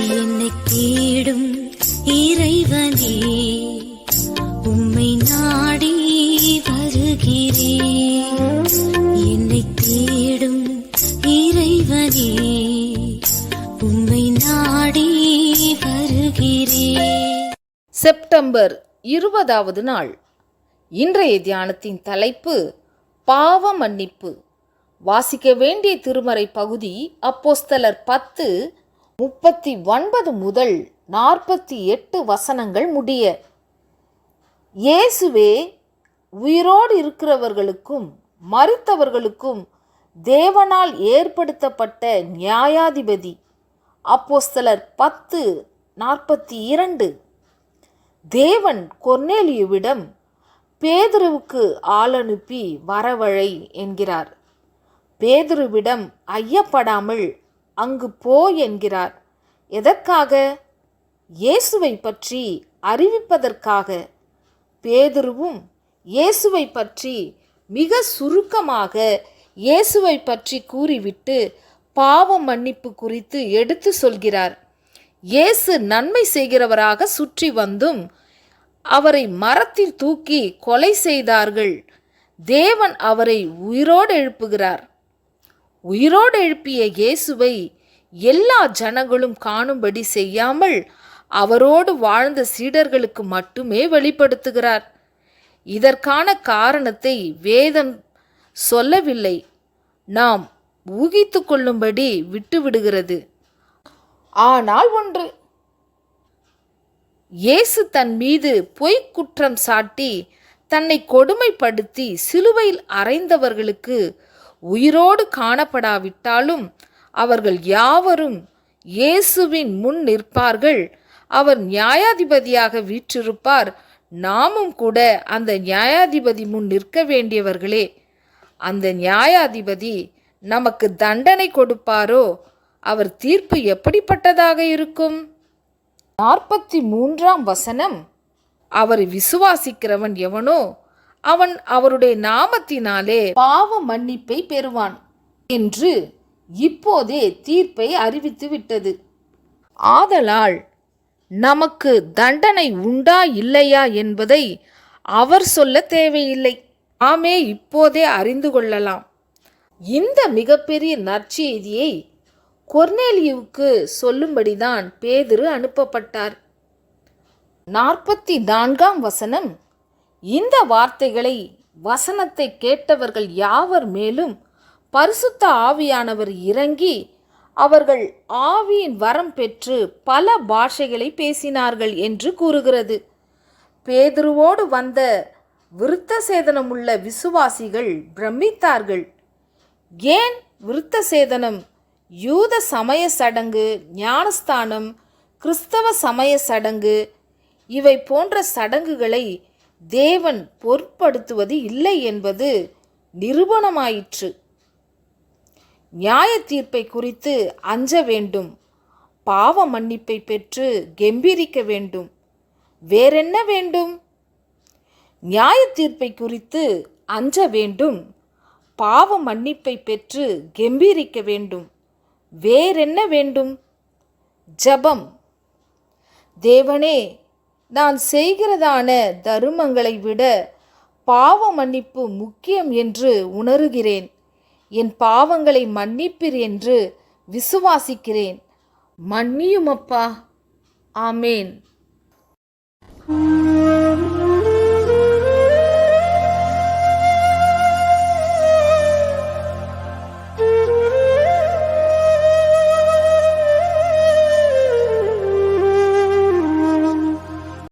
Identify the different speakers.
Speaker 1: என்னை தேடும் இறைவனே உம்மை நாடி வருகிறேன் என்னை தேடும் இறைவனே உம்மை நாடி வருகிறேன்
Speaker 2: செப்டம்பர் இருபதாவது நாள். இன்றைய தியானத்தின் தலைப்பு பாவ மன்னிப்பு. வாசிக்க வேண்டிய திருமறை பகுதி அப்போஸ்தலர் பத்து முப்பத்தி ஒன்பது முதல் நாற்பத்தி எட்டு வசனங்கள் முடிய இயேசுவே உயிரோடு இருக்கிறவர்களுக்கும் மறுத்தவர்களுக்கும் தேவனால் ஏற்படுத்தப்பட்ட நியாயாதிபதி. அப்போஸ்தலர் பத்து நாற்பத்தி இரண்டு. தேவன் கொர்னேலியுவிடம் பேதுருவுக்கு ஆள் அனுப்பி வரவழை என்கிறார். பேதுருவிடம் ஐயப்படாமல் அங்கு போ என்கிறார். எதற்காக? இயேசுவை பற்றி அறிவிப்பதற்காக. பேதுருவும் இயேசுவை பற்றி மிக சுருக்கமாக இயேசுவை பற்றி கூறிவிட்டு பாவ மன்னிப்பு குறித்து எடுத்து சொல்கிறார். இயேசு நன்மை செய்கிறவராக சுற்றி வந்தும் அவரை மரத்தில் தூக்கி கொலை செய்தார்கள். தேவன் அவரை உயிரோடு எழுப்புகிறார். உயிரோடு எழுப்பிய இயேசுவை எல்லா ஜனங்களும் காணும்படி செய்யாமல் அவரோடு வாழ்ந்த சீடர்களுக்கு மட்டுமே வெளிப்படுத்துகிறார். இதற்கான காரணத்தை வேதம் சொல்லவில்லை. நாம் ஊகித்து கொள்ளும்படி விட்டுவிடுகிறது. ஆனால் ஒன்று இயேசு தன் மீது பொய்க் குற்றம் சாட்டி தன்னை கொடுமைப்படுத்தி சிலுவையில் அறைந்தவர்களுக்கு உயிரோடு காணப்படாவிட்டாலும் அவர்கள் யாவரும் இயேசுவின் முன் நிற்பார்கள். அவர் நியாயாதிபதியாக வீற்றிருப்பார். நாமும் கூட அந்த நியாயாதிபதி முன் நிற்க வேண்டியவர்களே அந்த நியாயாதிபதி நமக்கு தண்டனை கொடுப்பாரோ? அவர் தீர்ப்பு எப்படிப்பட்டதாக இருக்கும்? நாற்பத்தி மூன்றாம் வசனம். அவரை விசுவாசிக்கிறவன் எவனோ அவன் அவருடைய நாமத்தினாலே பாவ மன்னிப்பை பெறுவான் என்று இப்போதே தீர்ப்பை அறிவித்து விட்டது. ஆதலால் நமக்கு தண்டனை உண்டா இல்லையா என்பதை அவர் சொல்ல தேவையில்லை. ஆமே இப்போதே அறிந்து கொள்ளலாம். இந்த மிகப்பெரிய நற்செய்தியை கொர்னேலியுவுக்கு சொல்லும்படிதான் பேதுரு அனுப்பப்பட்டார். நாற்பத்தி நான்காம் வசனம் இந்த வார்த்தைகளை வசனத்தை கேட்டவர்கள் யாவர் மேலும் பரிசுத்த ஆவியானவர் இறங்கி அவர்கள் ஆவியின் வரம் பெற்று பல பாஷைகளை பேசினார்கள் என்று கூறுகிறது. பேதுருவோடு வந்த விருத்த சேதனமுள்ள விசுவாசிகள் பிரமித்தார்கள். ஏன் விருத்த சேதனம்? யூத சமய சடங்கு ஞானஸ்தானம் கிறிஸ்தவ சமய சடங்கு இவை போன்ற சடங்குகளை தேவன் பொருட்படுத்துவது இல்லை என்பது நிரூபணமாயிற்று. நியாய தீர்ப்பை குறித்து அஞ்ச வேண்டும். பாவ மன்னிப்பை பெற்று கெம்பீரிக்க வேண்டும். வேறென்ன வேண்டும்? நியாய தீர்ப்பை குறித்து அஞ்ச வேண்டும். பாவ மன்னிப்பை பெற்று கெம்பீரிக்க வேண்டும். வேறென்ன வேண்டும்? ஜபம். தேவனே நான் செய்கிறதான தருமங்களை விட பாவ மன்னிப்பு முக்கியம் என்று உணருகிறேன். என் பாவங்களை மன்னிப்பீர் என்று விசுவாசிக்கிறேன். மன்னியுமப்பா. ஆமேன்.